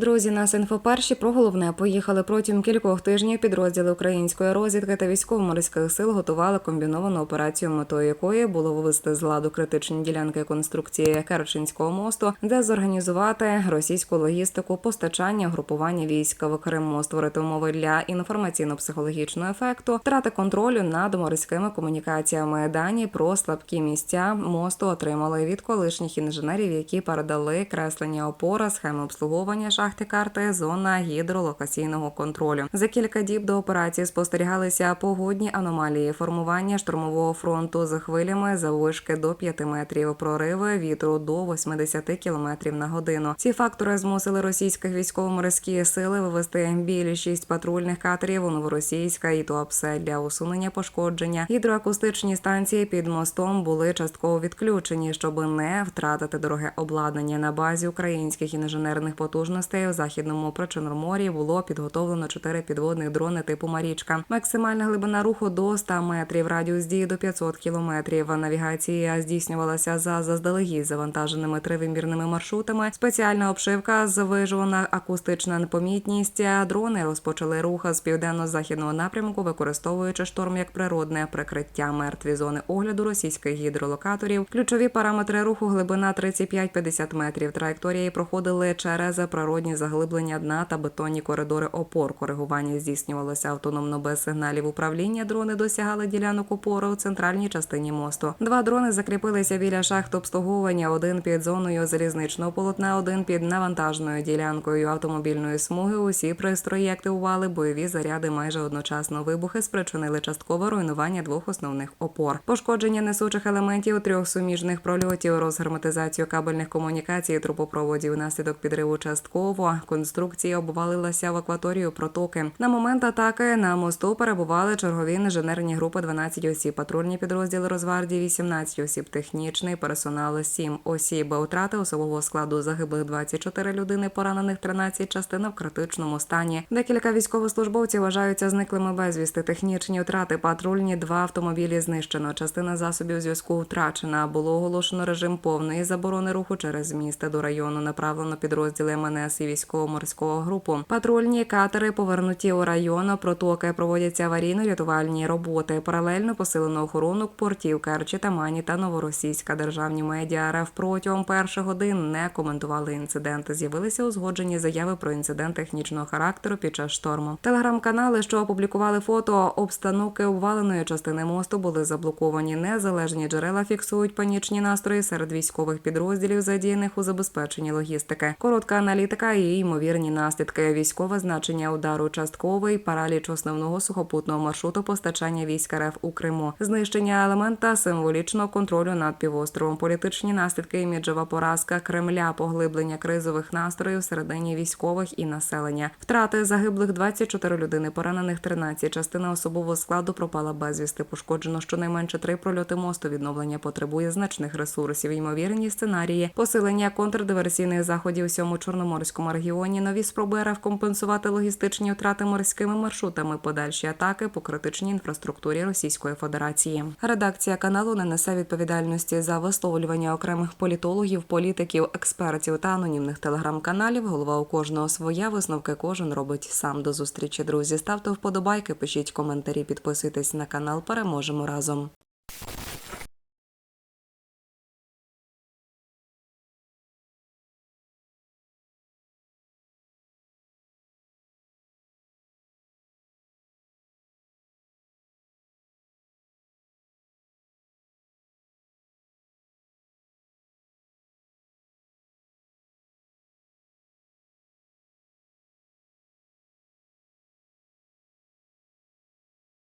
Друзі, нас інфоперші про головне поїхали протягом кількох тижнів. Підрозділи української розвідки та військово-морських сил готували комбіновану операцію, метою якої було вивести з ладу критичні ділянки конструкції Керченського мосту, де зорганізувати російську логістику, постачання, групування військ в Криму, створити умови для інформаційно-психологічного ефекту, втрати контролю над морськими комунікаціями. Дані про слабкі місця мосту отримали від колишніх інженерів, які передали креслення опора, схеми обслуговування шахти карти, зона гідролокаційного контролю. За кілька діб до операції спостерігалися погодні аномалії формування штурмового фронту з хвилями заввишки до 5 метрів, прориви вітру до 80 км на годину. Ці фактори змусили російських військово-морські сили вивести білі шість патрульних катерів у новоросійська і Туапсе для усунення пошкодження. Гідроакустичні станції під мостом були частково відключені, щоб не втратити дороге обладнання на базі українських інженерних потужностей у західному Причорномор'ї було підготовлено чотири підводних дрони типу Марічка. Максимальна глибина руху до 100 метрів, радіус дії до 500 кілометрів. Навігація здійснювалася за заздалегідь завантаженими тривимірними маршрутами. Спеціальна обшивка звижувана акустична непомітність. Дрони розпочали рух з південно-західного напрямку, використовуючи шторм як природне прикриття. Мертві зони огляду російських гідролокаторів. Ключові параметри руху глибина 35-50 метрів. Траєкторії проходили через природні заглиблення дна та бетонні коридори опор. Коригування здійснювалося автономно без сигналів управління. Дрони досягали ділянок опори у центральній частині мосту. Два дрони закріпилися біля шахт обслуговування. Один під зоною залізничного полотна, один під навантажною ділянкою автомобільної смуги. Усі пристрої активували бойові заряди. Майже одночасно вибухи спричинили часткове руйнування двох основних опор. Пошкодження несучих елементів трьох суміжних прольотів, розгерметизацію кабельних комунікацій, трубопроводів внаслідок підриву частково. Конструкція обвалилася в акваторію протоки. На момент атаки на мосту перебували чергові інженерні групи 12 осіб, патрульні підрозділи Розвардії 18 осіб, технічний персонал 7 осіб. Утрати особового складу загиблих 24 людини, поранених 13 частина в критичному стані. Декілька військовослужбовців вважаються зниклими безвісти. Технічні втрати патрульні два автомобілі знищено. Частина засобів зв'язку втрачена. Було оголошено режим повної заборони руху через місто до району. Направлено підрозділи МНС і військово-морського групу. Патрульні катери повернуті у район. Протоки проводяться аварійно-рятувальні роботи. Паралельно посилено охорону портів Керчі, Тамані та Новоросійська державні медіа РФ протягом перших годин не коментували інцидент. З'явилися узгоджені заяви про інцидент технічного характеру під час шторму. Телеграм-канали, що опублікували фото обстановки обваленої частини мосту, були заблоковані. Незалежні джерела фіксують панічні настрої серед військових підрозділів, задіяних у забезпеченні логістики. Коротка аналітика і ймовірні наслідки. Військове значення удару частковий, параліч основного сухопутного маршруту постачання військ РФ у Криму, знищення елемента символічного контролю над півостровом, політичні наслідки, іміджева поразка Кремля, поглиблення кризових настроїв всередині військових і населення, втрати загиблих 24 людини, поранених 13. Частина особового складу пропала безвісти. Пошкоджено щонайменше три прольоти мосту. Відновлення потребує значних ресурсів. Ймовірні сценарії, посилення контрдиверсійних заходів у всьому чорноморському регіоні, нові спроби РФ компенсувати логістичні втрати морськими маршрутами, подальші атаки по критичній інфраструктурі Російської Федерації. Редакція каналу не несе відповідальності за висловлювання окремих політологів, політиків, експертів та анонімних телеграм-каналів. Голова у кожного своя висновки кожен робить сам. До зустрічі, друзі. Ставте вподобайки, пишіть коментарі, підписуйтесь на канал. Переможемо разом.